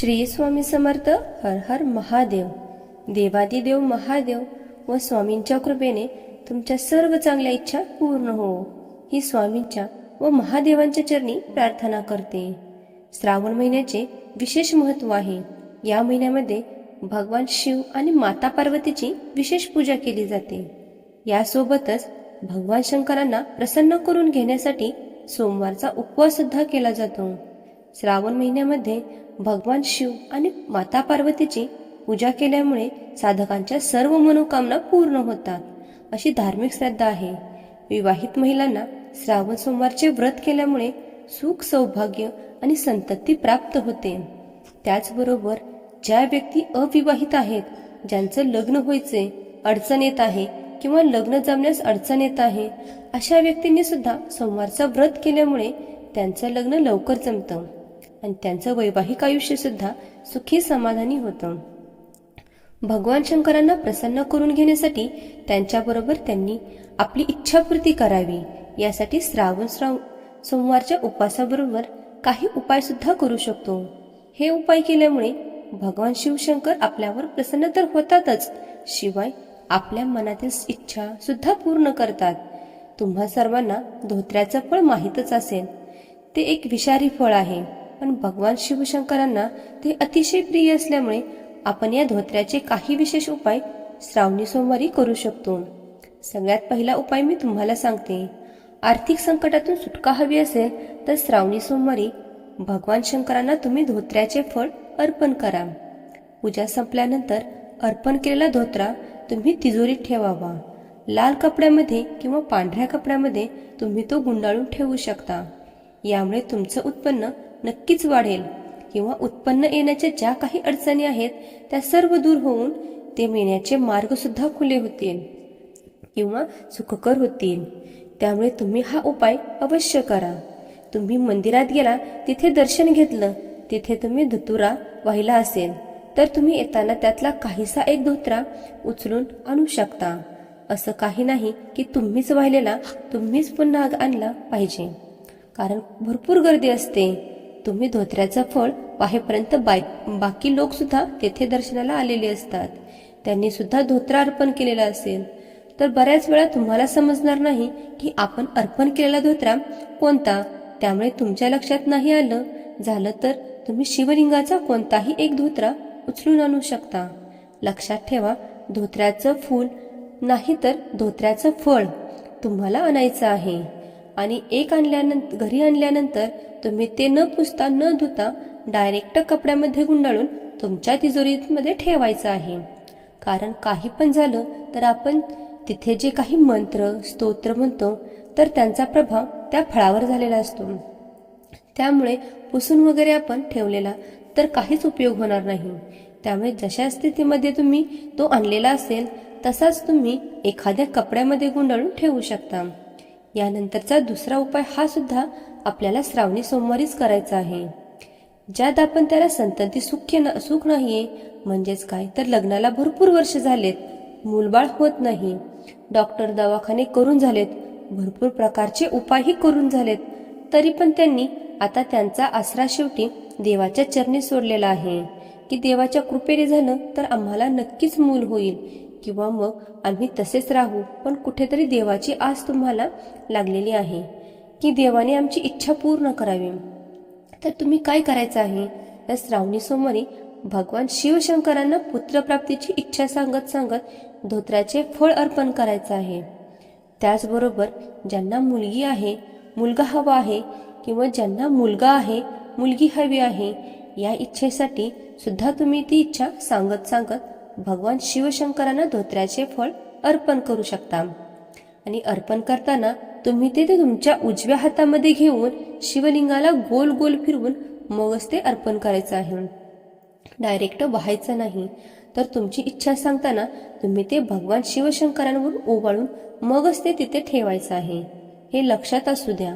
श्री स्वामी समर्थ हर हर महादेव. देवादिदेव महादेव व स्वामींच्या कृपेने तुमच्या सर्व चांगल्या इच्छा पूर्ण हो. ही स्वामींच्या व महादेवांच्या चरणी प्रार्थना करते. श्रावण महिन्याचे विशेष महत्त्व आहे. या महिन्यामध्ये भगवान शिव आणि माता पार्वतीची विशेष पूजा केली जाते. यासोबतच भगवान शंकरांना प्रसन्न करून घेण्यासाठी सोमवारचा उपवास सुद्धा केला जातो. श्रावण महिन्यामध्ये भगवान शिव आणि माता पार्वतीची पूजा केल्यामुळे साधकांच्या सर्व मनोकामना पूर्ण होतात अशी धार्मिक श्रद्धा आहे. विवाहित महिलांना श्रावण सोमवारचे व्रत केल्यामुळे सुख सौभाग्य आणि संतती प्राप्त होते. त्याचबरोबर ज्या व्यक्ती अविवाहित आहेत ज्यांचं लग्न व्हायचे अडचण येत आहे किंवा लग्न जमण्यास अडचण येत आहे अशा व्यक्तींनी सुद्धा सोमवारचा व्रत केल्यामुळे त्यांचं लग्न लवकर जमतं. आणि त्यांचं वैवाहिक आयुष्यसुद्धा सुखी समाधानी होतं. भगवान शंकरांना प्रसन्न करून घेण्यासाठी त्यांच्याबरोबर त्यांनी आपली इच्छापूर्ती करावी यासाठी श्रावण श्राव सोमवारच्या उपवासाबरोबर काही उपायसुद्धा करू शकतो. हे उपाय केल्यामुळे भगवान शिवशंकर आपल्यावर प्रसन्न तर होतातच शिवाय आपल्या मनातील इच्छा सुद्धा पूर्ण करतात. तुम्हा सर्वांना धोत्र्याचं फळ माहीतच असेल. ते एक विषारी फळ आहे. पण भगवान शिवशंकरांना ते अतिशय प्रिय असल्यामुळे आपण या धोत्र्याचे काही विशेष उपाय श्रावणी सोमवारी करू शकतो. सगळ्यात पहिला उपाय मी तुम्हाला सांगते. आर्थिक संकटातून सुटका हवी असेल तर श्रावणी सोमवारी भगवान शंकरांना तुम्ही धोत्र्याचे फळ अर्पण करा. पूजा संपल्यानंतर अर्पण केलेला धोत्रा तुम्ही तिजोरीत ठेवावा. लाल कपड्यामध्ये किंवा पांढऱ्या कपड्यामध्ये तुम्ही तो गुंडाळून ठेवू शकता. यामुळे तुमचं उत्पन्न नक्कीच वाढेल. किंवा उत्पन्न येण्याच्या ज्या काही अडचणी आहेत त्या सर्व दूर होऊन ते मिळण्याचे मार्ग सुद्धा खुले होतील. किंवा सुखकर होतील. त्यामुळे तुम्ही हा उपाय अवश्य करा. तुम्ही मंदिरात गेला तिथे दर्शन घेतलं तिथे तुम्ही धतुरा वाहिला असेल तर तुम्ही येताना त्यातला काहीसा एक धोत्रा उचलून आणू शकता. असं काही नाही की तुम्हीच वाहिलेला तुम्हीच पुन्हा आणला पाहिजे. कारण भरपूर गर्दी असते. तुम्ही धोत्र्याचं फळ वाहेपर्यंत बाय बाकी लोक सुद्धा तेथे दर्शनाला आलेले असतात. त्यांनी सुद्धा धोत्रा अर्पण केलेला असेल. तर बऱ्याच वेळा तुम्हाला समजणार नाही की आपण अर्पण केलेला धोत्रा कोणता. त्यामुळे तुमच्या लक्षात नाही आलं. झालं तर तुम्ही शिवलिंगाचा कोणताही एक धोत्रा उचलून आणू शकता. लक्षात ठेवा धोत्र्याचं फूल नाही तर धोत्र्याचं फळ तुम्हाला आणायचं आहे. आणि एक आणल्यानंतर घरी आणल्यानंतर तुम्ही ते न पुसता न धुता डायरेक्ट कपड्यामध्ये गुंडाळून तुमच्या तिजोरीमध्ये ठेवायचं आहे. कारण काही पण झालं तर आपण तिथे जे काही मंत्र स्तोत्र म्हणतो तर त्यांचा प्रभाव त्या फळावर झालेला असतो. त्यामुळे पुसून वगैरे आपण ठेवलेला तर काहीच उपयोग होणार नाही. त्यामुळे जशा स्थितीमध्ये तुम्ही तो आणलेला असेल तसाच तुम्ही एखाद्या कपड्यामध्ये गुंडाळून ठेवू शकता. यानंतरचा दुसरा उपाय हा सुद्धा आपल्याला श्रावणी सोमवारीच करायचा आहे. ज्यात आपण त्याला संतती सुख्य न सुख नाहीये म्हणजेच काय? तर लग्नाला भरपूर वर्ष झालेत. मूलबाळ होत नाही. डॉक्टर दवाखाने करून झालेत. भरपूर प्रकारचे उपायही करून झालेत. तरी पण त्यांनी आता त्यांचा आसरा शेवटी देवाच्या चरणी सोडलेला आहे. की देवाच्या कृपेने झालं तर आम्हाला नक्कीच मूल होईल. किंवा मग आम्ही तसेच राहू पण कुठेतरी देवाची आस तुम्हाला लागलेली आहे. की देवाने आमची इच्छा पूर्ण करावी. तर तुम्ही काय करायचं आहे? तर श्रावणी सोमवारी भगवान शिवशंकरांना पुत्रप्राप्तीची इच्छा सांगत सांगत धोत्र्याचे फळ अर्पण करायचं आहे. त्याचबरोबर ज्यांना मुलगी आहे मुलगा हवा आहे किंवा ज्यांना मुलगा आहे मुलगी हवी आहे या इच्छेसाठी सुद्धा तुम्ही ती इच्छा सांगत सांगत भगवान शिवशंकरांना धोत्र्याचे फळ अर्पण करू शकता. आणि अर्पण करताना तुम्ही ते ते तुमच्या उजव्या हातामध्ये घेऊन शिवलिंगाला गोल गोल फिरवून मगच ते अर्पण करायचं आहे. डायरेक्ट व्हायचं नाही. तर तुमची इच्छा सांगताना तुम्ही ते भगवान शिवशंकरांवर ओवाळून मगच ते तिथे ठेवायचं आहे. हे लक्षात असू द्या.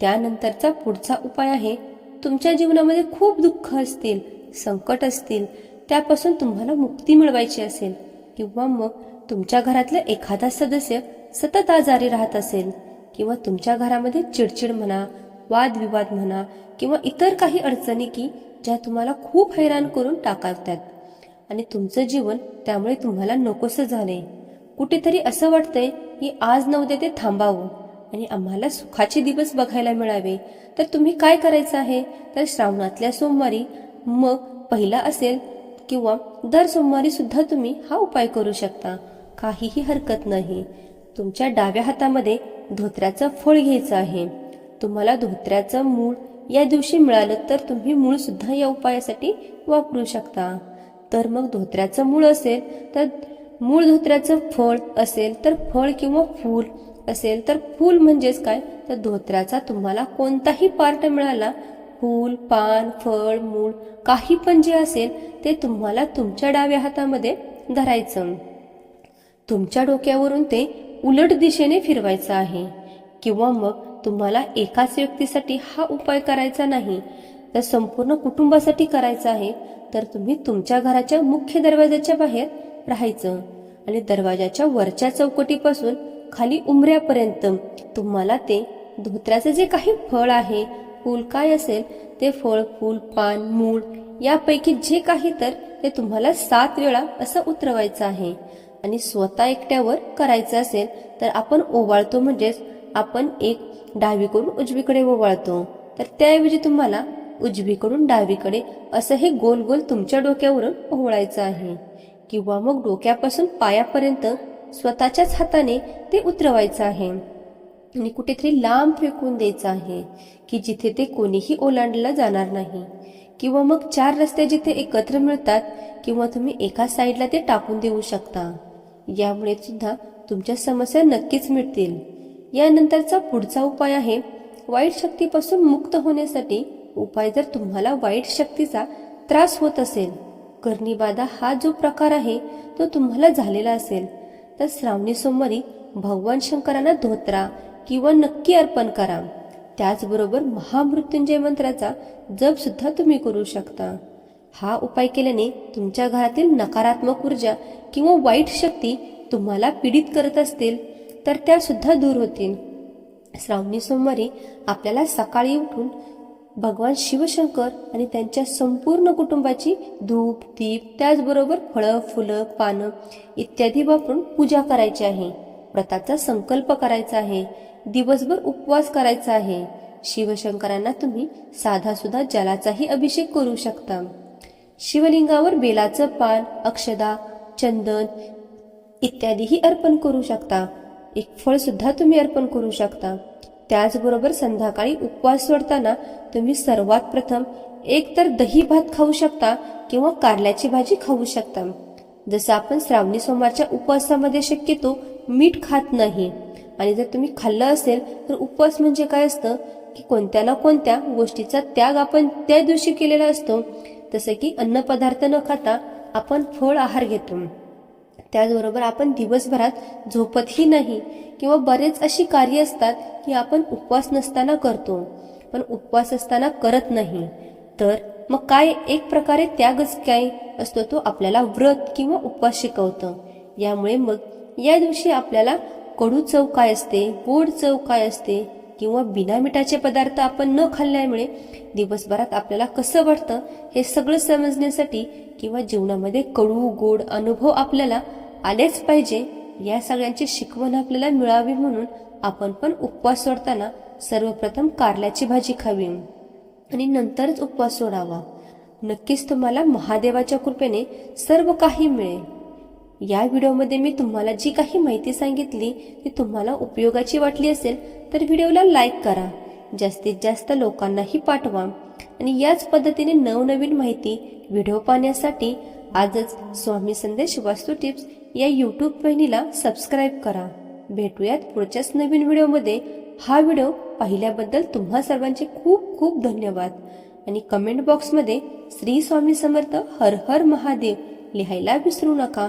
त्यानंतरचा पुढचा उपाय आहे तुमच्या जीवनामध्ये खूप दुःख असतील संकट असतील त्यापासून तुम्हाला मुक्ती मिळवायची असेल किंवा मग तुमच्या घरातला एखादा सदस्य सतत आजारी राहत असेल. किंवा तुमच्या घरामध्ये चिडचिड म्हणा वादविवाद म्हणा किंवा इतर काही अडचणी की ज्या तुम्हाला खूप हैराण करून टाकतात. आणि तुमचं जीवन त्यामुळे तुम्हाला नकोसं झालंय. कुठेतरी असं वाटतंय की आज नव्हते ते थांबावं आणि आम्हाला सुखाचे दिवस बघायला मिळावे. तर तुम्ही काय करायचं आहे? तर श्रावणातल्या सोमवारी मग पहिला असेल किंवा दर सोमवारी सुद्धा तुम्ही हा उपाय करू शकता. काहीही हरकत नाही. तुमच्या डाव्या हातामध्ये धोत्र्याचं फळ घ्यायचं आहे. तुम्हाला धोत्र्याचं मूळ या दिवशी मिळालं तर तुम्ही मूळ सुद्धा या उपायासाठी वापरू शकता. तर मग धोत्र्याचं मूळ असेल तर मूळ धोत्र्याचं फळ असेल तर फळ किंवा फूल असेल तर फूल म्हणजेच काय? तर धोत्र्याचा तुम्हाला कोणताही पार्ट मिळाला फूल पान फळ मूळ काही पण जे असेल ते तुम्हाला तुमच्या डाव्या हातामध्ये धरायचं. तुमच्या डोक्यावरून ते उलट दिशेने फिरवायचं आहे. किंवा मग तुम्हाला एकाच व्यक्तीसाठी हा उपाय करायचा नाही तर संपूर्ण कुटुंबासाठी करायचा आहे तर तुम्ही तुमच्या घराच्या मुख्य दरवाजाच्या बाहेर राहायचं. आणि दरवाजाच्या वरच्या चौकटीपासून खाली उमऱ्यापर्यंत तुम्हाला ते धोत्र्याचं जे काही फळ आहे फूल काय असेल ते फळ फूल पान मूळ यापैकी जे काही तर ते तुम्हाला सात वेळा असं उतरवायचं आहे. आणि स्वतः एकट्यावर करायचं असेल तर आपण ओवाळतो म्हणजेच आपण एक डावीकडून उजवीकडे ओवाळतो. तर त्याऐवजी तुम्हाला उजवीकडून डावीकडे असं हे गोल गोल तुमच्या डोक्यावरून ओवळायचं आहे. किंवा मग डोक्यापासून पायापर्यंत स्वतःच्याच हाताने ते उतरवायचं आहे. आणि कुठेतरी लांब फेकून द्यायचं आहे की जिथे ते कोणीही ओलांडलं जाणार नाही. किंवा मग चार रस्ते जिथे एकत्र मिळतात किंवा तुम्ही एका साईडला ते टाकून देऊ शकता. यामुळे सुद्धा तुमच्या समस्या नक्कीच मिटतील. यानंतरचा पुढचा उपाय आहे वाईट शक्तीपासून मुक्त होण्यासाठी उपाय जर तुम्हाला वाईट शक्तीचा त्रास होत असेल. कर्णीबाधा हा जो प्रकार आहे तो तुम्हाला झालेला असेल. तर श्रावणी सोमवारी भगवान शंकरांना धोत्रा किंवा नक्की अर्पण करा. त्याचबरोबर महामृत्युंजय मंत्राचा जप सुद्धा तुम्ही करू शकता. हा उपाय केल्याने तुमच्या घरातील नकारात्मक ऊर्जा किंवा वाईट शक्ती तुम्हाला पीडित करत असतील तर त्या सुद्धा दूर होतील. श्रावणी सोमवारी आपल्याला सकाळी उठून भगवान शिवशंकर आणि त्यांच्या संपूर्ण कुटुंबाची धूप दीप त्याचबरोबर फळं फुलं पानं इत्यादी वापरून पूजा करायची आहे. व्रताचा संकल्प करायचा आहे. दिवसभर उपवास करायचा आहे. शिवशंकरांना तुम्ही साधा सुद्धा जलाचाही अभिषेक करू शकता. शिवलिंगावर बेलाचं पान अक्षदा चंदन इत्यादीही अर्पण करू शकता. एक फळ सुद्धा तुम्ही अर्पण करू शकता. त्याचबरोबर संध्याकाळी उपवास सोडताना तुम्ही सर्वात प्रथम एक तर दही भात खाऊ शकता किंवा कारल्याची भाजी खाऊ शकता. जसं आपण श्रावणी सोमवारच्या उपवासामध्ये शक्यतो मीठ खात नाही. आणि जर तुम्ही खाल्लं असेल तर उपवास म्हणजे काय असतं? की कोणत्या ना कोणत्या गोष्टीचा त्याग आपण त्या दिवशी केलेला असतो. जसं की अन्नपदार्थ न खाता आपण फळ आहार घेतो. त्याचबरोबर आपण दिवसभरात झोपतही नाही किंवा बरेच अशी कार्य असतात की आपण उपवास नसताना करतो पण उपवास असताना करत नाही. तर मग काय एक प्रकारे त्यागच काय असतो तो आपल्याला व्रत किंवा उपवास शिकवतं. यामुळे मग या दिवशी आपल्याला कडू चव काय असते गोड चव काय असते किंवा बिना मिठाचे पदार्थ आपण न खाल्ल्यामुळे दिवसभरात आपल्याला कसं वाटतं हे सगळं समजण्यासाठी किंवा जीवनामध्ये कडू गोड अनुभव आपल्याला आलेच पाहिजे या सगळ्यांची शिकवण आपल्याला मिळावी म्हणून आपण पण उपवास सोडताना सर्वप्रथम कारल्याची भाजी खावी. आणि नंतरच उपवास सोडावा. नक्कीच तुम्हाला महादेवाच्या कृपेने सर्व काही मिळेल. या व्हिडिओमध्ये मी तुम्हाला जी काही माहिती सांगितली ती तुम्हाला उपयोगाची वाटली असेल तर व्हिडिओला लाईक करा. जास्तीत जास्त लोकांनाही पाठवा. आणि याच पद्धतीने नवनवीन माहिती व्हिडिओ पाहण्यासाठी आजच स्वामी संदेश वास्तू टिप्स या यूट्यूब वाहिनीला सबस्क्राईब करा. भेटूयात पुढच्याच नवीन व्हिडिओमध्ये. हा व्हिडिओ पाहिल्याबद्दल तुम्हा सर्वांचे खूप खूप धन्यवाद. आणि कमेंट बॉक्समध्ये श्री स्वामी समर्थ हर हर महादेव लिहायला विसरू नका.